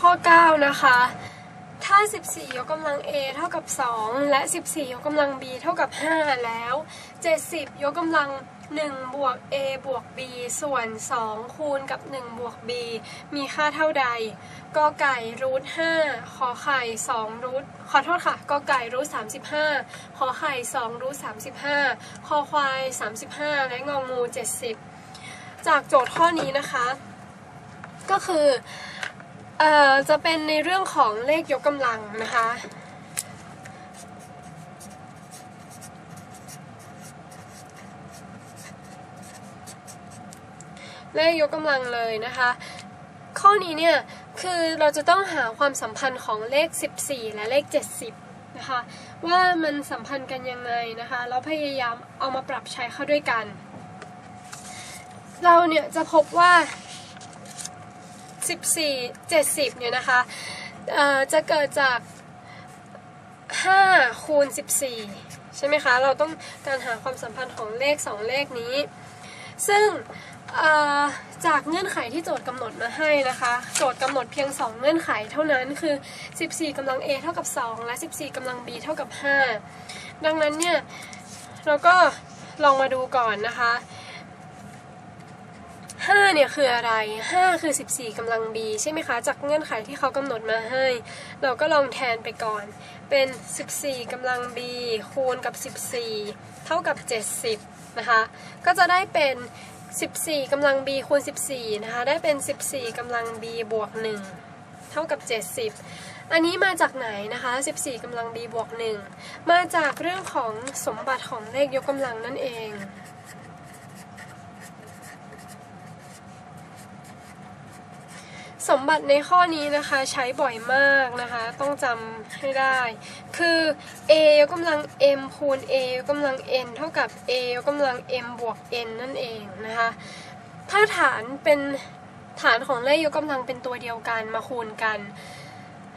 ข้อ 9 นะคะ ถ้า 14 ยกกำลัง a เท่ากับ 2 และ 14 ยกกำลัง b เท่ากับ 5 แล้ว 70 ยกกำลัง 1 บวก a บวก b ส่วน 2 คูณกับ 1 บวก b มีค่าเท่าใดกอไก่รูท5ขอไข่2รูทขอโทษค่ะกอไก่รูท35ขอไข่2รูท35คอควาย35และงองู70จากโจทย์ข้อนี้นะคะ ก็คือ เอ่อจะเป็นในเรื่องของเลขยกกำลังนะคะ เลขยกกำลังเลยนะคะ ข้อนี้เนี่ยคือเราจะต้องหาความสัมพันธ์ของเลข 14 และเลข 70 นะคะ ว่ามันสัมพันธ์กันยังไงนะคะแล้วพยายามเอามาปรับใช้เข้าด้วยกัน เราเนี่ยจะพบว่า 14 70เนี่ยนะคะเอ่อจะเกิดจาก 5 คูณ 14 ใช่ไหมคะ เราต้องการหาความสัมพันธ์ของเลข 2 เลขนี้ ซึ่งเอ่อจากเงื่อนไขที่โจทย์กำหนดมาให้นะคะ โจทย์กำหนดเพียง 2 เงื่อนไขเท่านั้นคือ 14กำลัง a เท่ากับ 2 และ 14กำลัง b เท่ากับ 5 ดังนั้นเนี่ย เราก็ลองมาดูก่อนนะคะ 5เนี่ยคืออะไร 5 คือ 14กำลัง b ใช่ไหมคะ จากเงื่อนไขที่เขากำหนดมาให้ เราก็ลองแทนไปก่อน เป็น 14กำลัง b คูณกับ 14 เท่ากับ 70 นะคะ ก็จะได้เป็น 14กำลัง b คูณ 14 นะคะ ได้เป็น 14กำลัง b บวก 1 เท่ากับ 70 อันนี้มาจากไหนนะคะ 14กำลัง b บวก 1 มาจากเรื่องของสมบัติของเลขยกกำลังนั่นเอง สมบัติในข้อนี้นะคะใช้บ่อยมากนะคะ ต้องจำให้ได้ คือ a ยกกำลัง m คูณ a ยกกำลัง n เท่ากับ a ยกกำลัง m บวก n นั่นเองนะคะ ถ้าฐานเป็นฐานของเลขยกกำลังเป็นตัวเดียวกันมาคูณกัน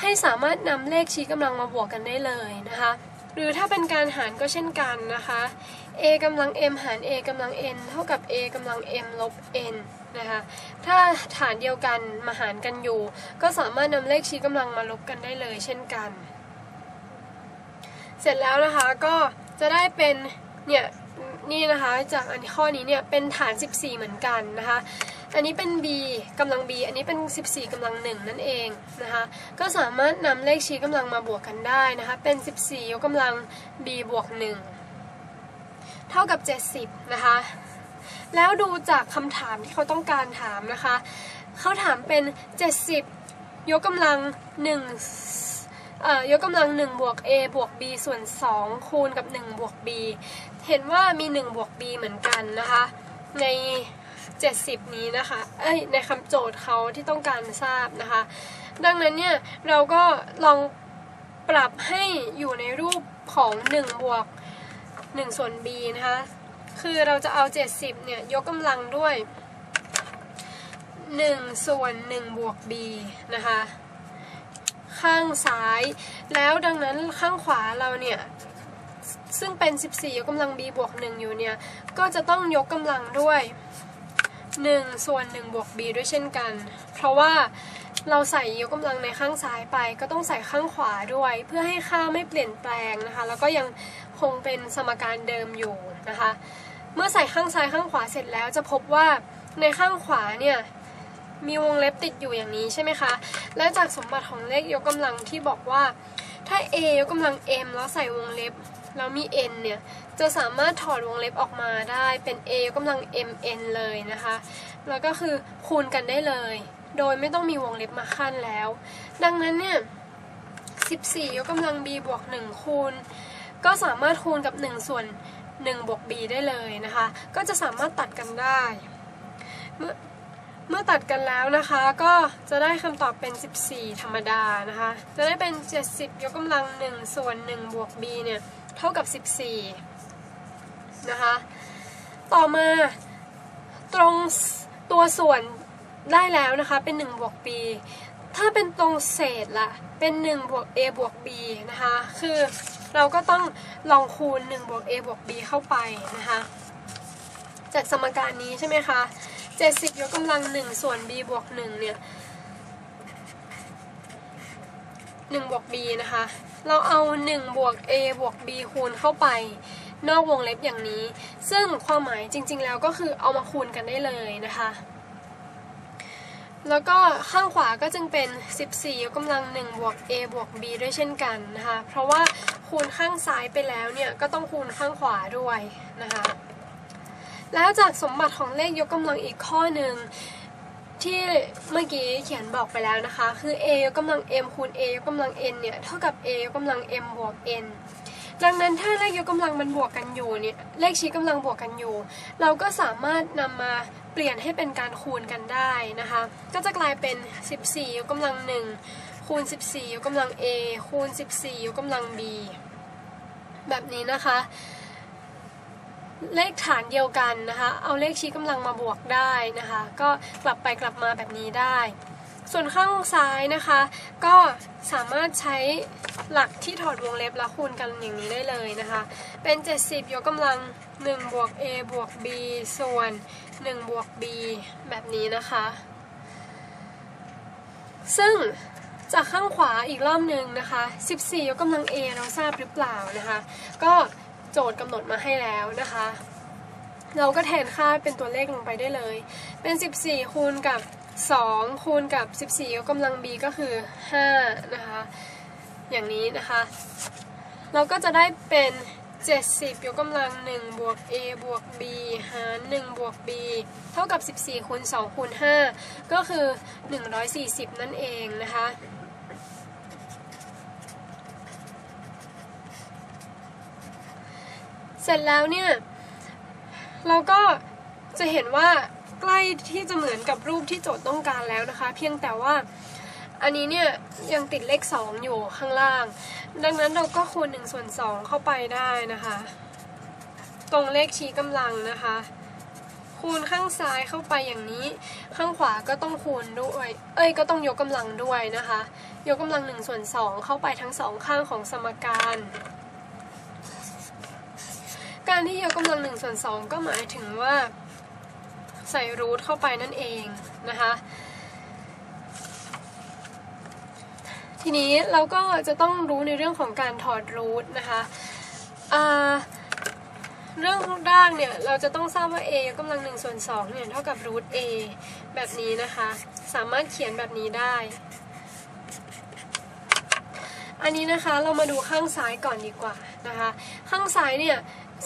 ให้สามารถนำเลขชี้กำลังมาบวกกันได้เลยนะคะ หรือถ้าเป็นการหารก็เช่นกันนะคะ a กำลัง m หาร a กำลัง n เท่ากับ a กำลัง m ลบ n นะคะ ถ้าฐานเดียวกันมาหารกันอยู่ ก็สามารถนำเลขชี้กำลังมาลบกันได้เลยเช่นกัน เสร็จแล้วนะคะก็จะได้เป็นเนี่ยนี่นะคะจากอันข้อนี้เนี่ยเป็นฐาน 14 เหมือนกันนะคะ อันนี้เป็น b กำลัง b อันนี้เป็น 14กำลัง 1 นั่นเองนะคะ ก็สามารถนำเลขชี้กำลังมาบวกกันได้นะคะ เป็น 14 ยกกำลัง b บวก 1 เท่ากับ 70 นะคะ แล้วดูจากคำถามที่เขาต้องการถามนะคะ เขาถามเป็น 70 ยกกำลัง1เอ่อยกกำลัง1บวก a บวก b ส่วน 2 คูณกับ1บวก b เห็นว่ามี1บวก b เหมือนกันนะคะ ใน 70 นี้นะคะ เอ้ย ในคำโจทย์เขาที่ต้องการทราบนะคะ ดังนั้นเนี่ย เราก็ลองปรับให้อยู่ในรูปของ1บวก 1 ส่วน b นะคะ คือเราจะเอา 70 เนี่ย ยกกำลังด้วย 1 ส่วน 1 บวก b นะคะ ข้างซ้าย แล้วดังนั้นข้างขวาเราเนี่ย ซึ่งเป็น 14 ยกกำลัง b บวก 1 อยู่เนี่ย ก็จะต้องยกกำลังด้วย 1 ส่วน 1 บวก b ด้วยเช่นกัน เพราะว่าเราใส่ยกกำลังในข้างซ้ายไป ก็ต้องใส่ข้างขวาด้วย เพื่อให้ค่าไม่เปลี่ยนแปลงนะคะ แล้วก็ยัง คงเป็นสมการเดิมอยู่นะคะ เมื่อใส่ข้างซ้ายข้างขวาเสร็จแล้วจะพบว่าในข้างขวาเนี่ยมีวงเล็บติดอยู่อย่างนี้ใช่ไหมคะ และจากสมบัติของเลขยกกำลังที่บอกว่า ถ้า a ยกกำลัง m แล้วใส่วงเล็บแล้วมี n เนี่ย จะสามารถถอดวงเล็บออกมาได้เป็น a ยกกำลัง mn เลยนะคะ แล้วก็คือคูณกันได้เลย โดยไม่ต้องมีวงเล็บมาขั้นแล้ว ดังนั้นเนี่ย 14 ยกกำลัง b บวก 1 คูณ ก็สามารถคูณกับ 1 ส่วน1บวก b ได้เลยนะคะ ก็จะสามารถตัดกันได้ เมื่อเมื่อตัดกันแล้วนะคะ ก็จะได้คำตอบเป็น 14 ธรรมดานะคะ จะได้เป็น 70 ยกกำลัง 1 ส่วน1บวก b เนี่ยเท่ากับ 14 นะคะ ต่อมาตรงตัวส่วนได้แล้วนะคะ เป็น 1 บวก b ถ้าเป็นตรงเศษล่ะ เป็น 1 บวก a บวก b นะคะ คือ เราก็ต้องลองคูณ1บวก a บวก b เข้าไปนะคะ จากสมการนี้ใช่ไหมคะ 70 ยกกำลัง 1 ส่วน b บวก 1 เนี่ย1บวก b นะคะ เราเอา 1 บวก a บวก b คูณเข้าไป นอกวงเล็บอย่างนี้ ซึ่งความหมายจริง ๆ แล้วก็คือเอามาคูณกันได้เลยนะคะ แล้วก็ข้างขวาก็จึงเป็น 14 ยกกำลัง 1 บวก a บวก b ด้วยเช่นกันนะคะ เพราะว่าคูณข้างซ้ายไปแล้วเนี่ยก็ต้องคูณข้างขวาด้วยนะคะ แล้วจากสมบัติของเลขยกกำลังอีกข้อหนึ่งที่เมื่อกี้เขียนบอกไปแล้วนะคะ คือ a ยกกำลัง m คูณ a ยกกำลัง n เนี่ยเท่ากับ a ยกกำลัง m บวก n ดังนั้นถ้าเลขยกกำลังมันบวกกันอยู่เนี่ยเลขชี้กำลังบวกกันอยู่ เราก็สามารถนำมา เปลี่ยนให้เป็นการคูณกันได้นะคะ ก็จะกลายเป็น 14 ยกกำลัง 1 คูณ 14 ยกกำลัง a คูณ 14 ยกกำลัง b แบบนี้นะคะ เลขฐานเดียวกันนะคะ เอาเลขชี้กำลังมาบวกได้นะคะ ก็กลับไปกลับมาแบบนี้ได้ ส่วนข้างซ้ายนะคะ ก็สามารถใช้หลักที่ถอดวงเล็บแล้วคูณกันอย่างนี้ได้เลยนะคะ เป็น 70 ยกกำลัง 1 บวก a บวก b ส่วน 1 บวก b แบบนี้นะคะ ซึ่งจากข้างขวาอีกรอบหนึ่งนะคะ 14 ยกกำลัง a เราทราบหรือเปล่านะคะ ก็โจทย์กำหนดมาให้แล้วนะคะ เราก็แทนค่าเป็นตัวเลขลงไปได้เลย เป็น 14 คูณกับ 2 คูณกับ 14 ยกกำลัง b ก็คือ 5 นะคะ อย่างนี้นะคะ เราก็จะได้เป็น 70 ยกกำลัง 1 บวก a บวก b หาร 1 บวก b เท่ากับ 14 คูณ 2 คูณ 5 ก็คือ 140 นั่นเองนะคะ เสร็จแล้วเนี่ย เราก็จะเห็นว่า ใกล้ที่จะเหมือนกับรูปที่โจทย์ต้องการแล้วนะคะ เพียงแต่ว่าอันนี้เนี่ยยังติดเลข 2 อยู่ข้างล่าง ดังนั้นเราก็คูณ1ส่วน2เข้าไปได้นะคะ ตรงเลขชี้กำลังนะคะ คูณข้างซ้ายเข้าไปอย่างนี้ ข้างขวาก็ต้องคูณด้วย เอ้ยก็ต้องยกกำลังด้วยนะคะ ยกกำลัง1ส่วน2เข้าไปทั้งสองข้างของสมการ การที่ยกกำลัง1ส่วน2ก็หมายถึงว่า ใส่รูทเข้าไปนั่นเองนะคะ ทีนี้เราก็จะต้องรู้ในเรื่องของการถอดรูทนะคะเรื่องแรกเนี่ยเราจะต้องทราบว่า a ยกกำลัง1ส่วน2เนี่ยเท่ากับรูท a แบบนี้นะคะ สามารถเขียนแบบนี้ได้ อันนี้นะคะเรามาดูข้างซ้ายก่อนดีกว่านะคะ ข้างซ้ายเนี่ย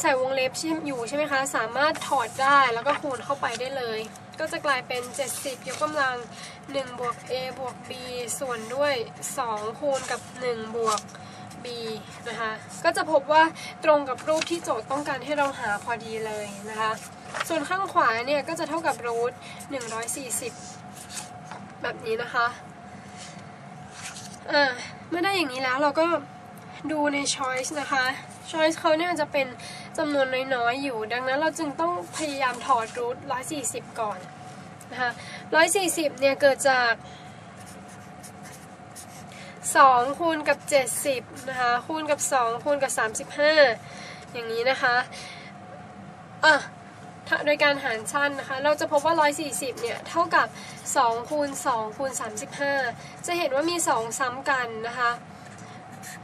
ใส่วงเล็บอยู่ใช่ไหมคะ สามารถถอดได้แล้วก็คูณเข้าไปได้เลย ก็จะกลายเป็น 70 ยกกำลัง1บวก a บวก b ส่วนด้วย 2 คูณกับ 1 บวก b นะคะ ก็จะพบว่าตรงกับรูปที่โจทย์ต้องการให้เราหาพอดีเลยนะคะ ส่วนข้างขวาเนี่ยก็จะเท่ากับรูท140 แบบนี้นะคะอ่าเมื่อได้อย่างนี้แล้วเราก็ดูใน choice นะคะ choice เขาเนี่ยจะเป็น จำนวนน้อยๆอยู่ ดังนั้นเราจึงต้องพยายามถอดรูท140 ก่อนนะคะ140 เนี่ยเกิดจาก 2 คูณกับ 70 นะคะ คูณกับ 2 คูณกับ 35 อย่างนี้นะคะอะโดยการหารชั้นนะคะ เราจะพบว่า 140 เนี่ย เท่ากับ 2 คูณ 2 คูณ 35 จะเห็นว่ามี 2 ซ้ำกันนะคะ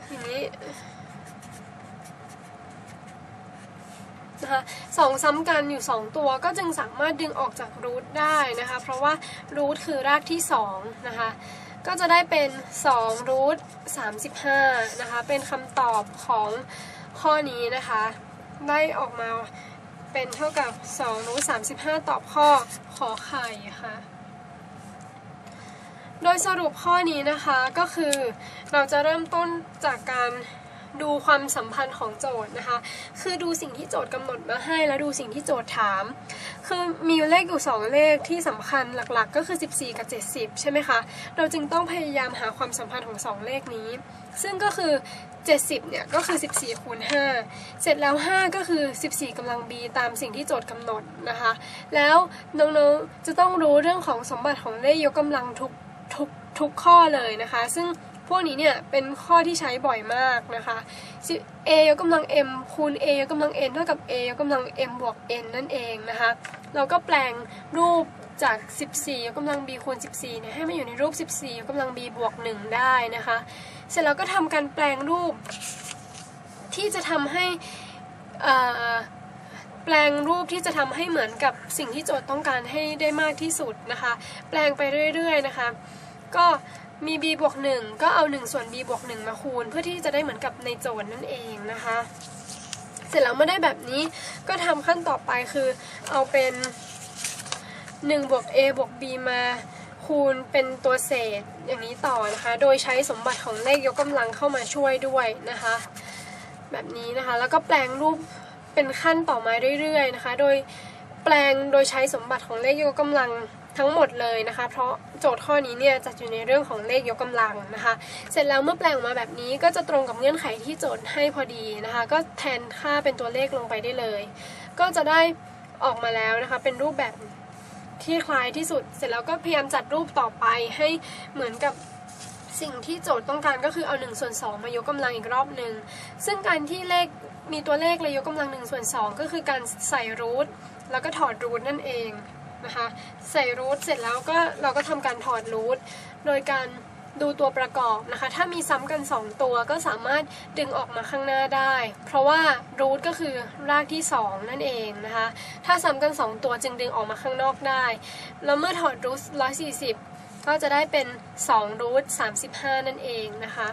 อย่างนี้ นะคะสองซ้ำกันอยู่ 2 ตัวก็จึงสามารถดึงออกจากรูทได้นะคะ เพราะว่ารูทคือรากที่2นะคะ ก็จะได้เป็น2รูท35นะคะ เป็นคำตอบของข้อนี้นะคะ ได้ออกมาเป็นเท่ากับ2รูท35 ตอบข้อขอไข่ค่ะโดยสรุปข้อนี้นะคะก็คือเราจะเริ่มต้นจากการ ดูความสัมพันธ์ของโจทย์นะคะ คือดูสิ่งที่โจทย์กำหนดมาให้ แล้วดูสิ่งที่โจทย์ถาม คือมีเลขอยู่ 2 เลขที่สำคัญหลักๆ ก็คือ 14 กับ 70 ใช่ไหมคะ เราจึงต้องพยายามหาความสัมพันธ์ของ 2 เลขนี้ ซึ่งก็คือ 70 เนี่ย ก็คือ 14 คูณ 5 เสร็จแล้ว 5 ก็คือ 14กำลัง b ตามสิ่งที่โจทย์กำหนดนะคะ แล้วน้องๆ จะต้องรู้เรื่องของสมบัติของเลขยกกำลังทุกทุกทุกข้อเลยนะคะ ซึ่ง พวกนี้เนี่ยเป็นข้อที่ใช้บ่อยมากนะคะ a ยกกำลัง m คูณ a ยกกำลัง n เท่ากับ a ยกกำลัง m บวก n นั่นเองนะคะ เราก็แปลงรูปจาก 14ยกกำลัง b คูณ 14เนี่ยให้มาอยู่ในรูป 14ยกกำลัง b บวก 1 ได้นะคะ เสร็จแล้วก็ทำการแปลงรูป ที่จะทำให้แปลงรูปที่จะทำให้เหมือนกับสิ่งที่โจทย์ต้องการให้ได้มากที่สุดนะคะ แปลงไปเรื่อยๆนะคะ ก็ มี b บวก1ก็เอา 1 ส่วน b บวก1มาคูณ เพื่อที่จะได้เหมือนกับในโจทย์นั่นเองนะคะ เสร็จแล้วเมื่อได้แบบนี้ก็ทำขั้นต่อไปคือเอาเป็น1บวก a บวก b มาคูณเป็นตัวเศษอย่างนี้ต่อนะคะ โดยใช้สมบัติของเลขยกกำลังเข้ามาช่วยด้วยนะคะ แบบนี้นะคะ แล้วก็แปลงรูปเป็นขั้นต่อมาเรื่อยๆนะคะ โดยแปลงโดยใช้สมบัติของเลขยกกำลัง ทั้งหมดเลยนะคะ เพราะโจทย์ข้อนี้เนี่ยจัดอยู่ในเรื่องของเลขยกกำลังนะคะ เสร็จแล้วเมื่อแปลงออกมาแบบนี้ก็จะตรงกับเงื่อนไขที่โจทย์ให้พอดีนะคะ ก็แทนค่าเป็นตัวเลขลงไปได้เลย ก็จะได้ออกมาแล้วนะคะ เป็นรูปแบบที่คล้ายที่สุด เสร็จแล้วก็พยายามจัดรูปต่อไปให้เหมือนกับสิ่งที่โจทย์ต้องการก็คือเอา1ส่วน2มายกกำลังอีกรอบหนึ่งซึ่งการที่เลขมีตัวเลขเลยยกกำลัง1ส่วน2ก็คือการใส่รูทแล้วก็ถอดรูทนั่นเอง นะคะใส่รูทเสร็จแล้วก็เราก็ทำการถอดรูทโดยการดูตัวประกอบนะคะ ถ้ามีซ้ำกัน 2 ตัวก็สามารถดึงออกมาข้างหน้าได้ เพราะว่ารูทก็คือรากที่ 2 นั่นเองนะคะ ถ้าซ้ำกัน 2 ตัวจึงดึงออกมาข้างนอกได้ แล้วเมื่อถอดรูท140 ก็จะได้เป็น2รูท35 นั่นเองนะคะ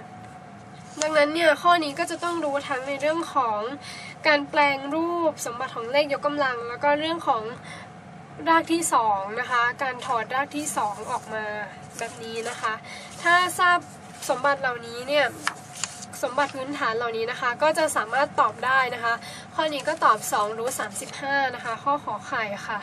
ดังนั้นเนี่ยข้อนี้ก็จะต้องรู้ทั้งในเรื่องของการแปลงรูปสมบัติของเลขยกกำลัง แล้วก็เรื่องของ รากที่2นะคะ การถอดรากที่ 2 ออกมาแบบนี้นะคะ ถ้าทราบสมบัติเหล่านี้เนี่ยสมบัติพื้นฐานเหล่านี้นะคะ ก็จะสามารถตอบได้นะคะ ข้อนี้ก็ตอบ2รู้35นะคะ ข้อขอไข่ค่ะ